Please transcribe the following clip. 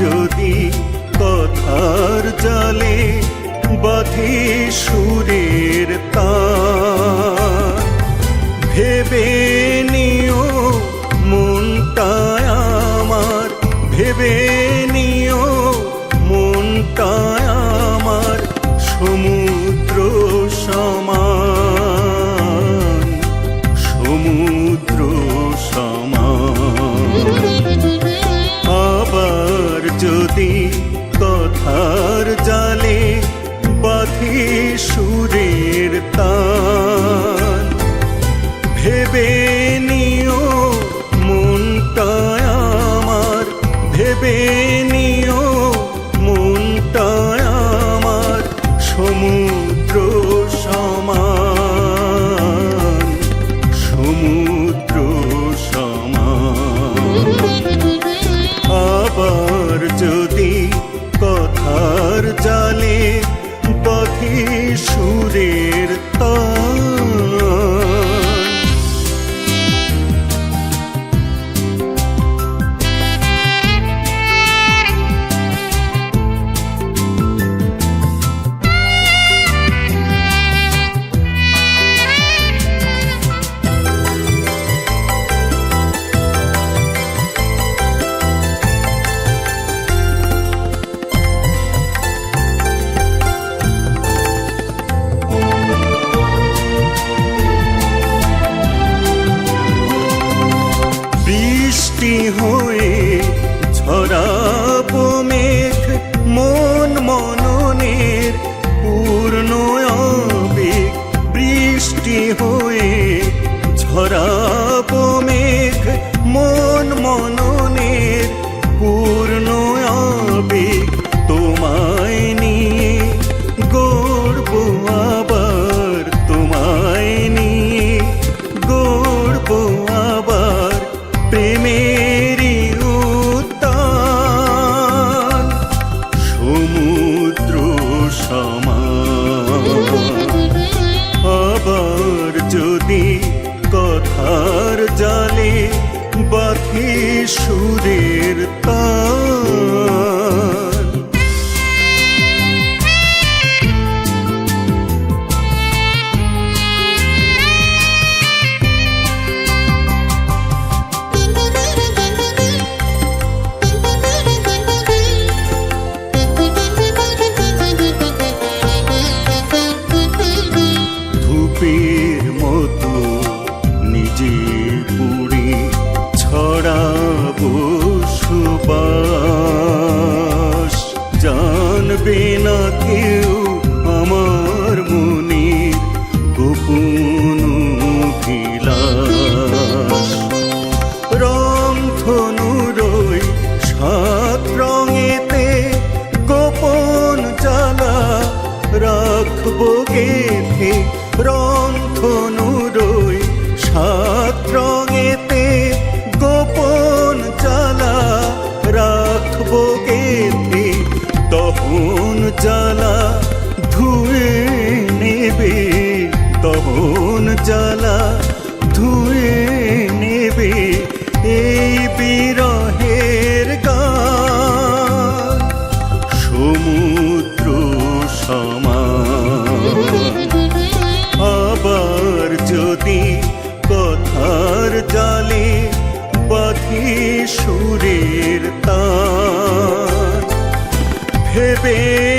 যদি কথার জালে বাধে সুরে সুরের তান ভেবে নিও মনটা আমার ভেবে নিও সুরের তো বৃষ্টি হয়ে ছড়া shooting সুবাস। জানবি না কেউ জ্বালা ধুয়ে নেবে, তখন জালা ধুয়ে নেবে এই বিরহের সমুদ্র সমান আবার যদি কথার জালে বাঁধি সুরের তা ভেবে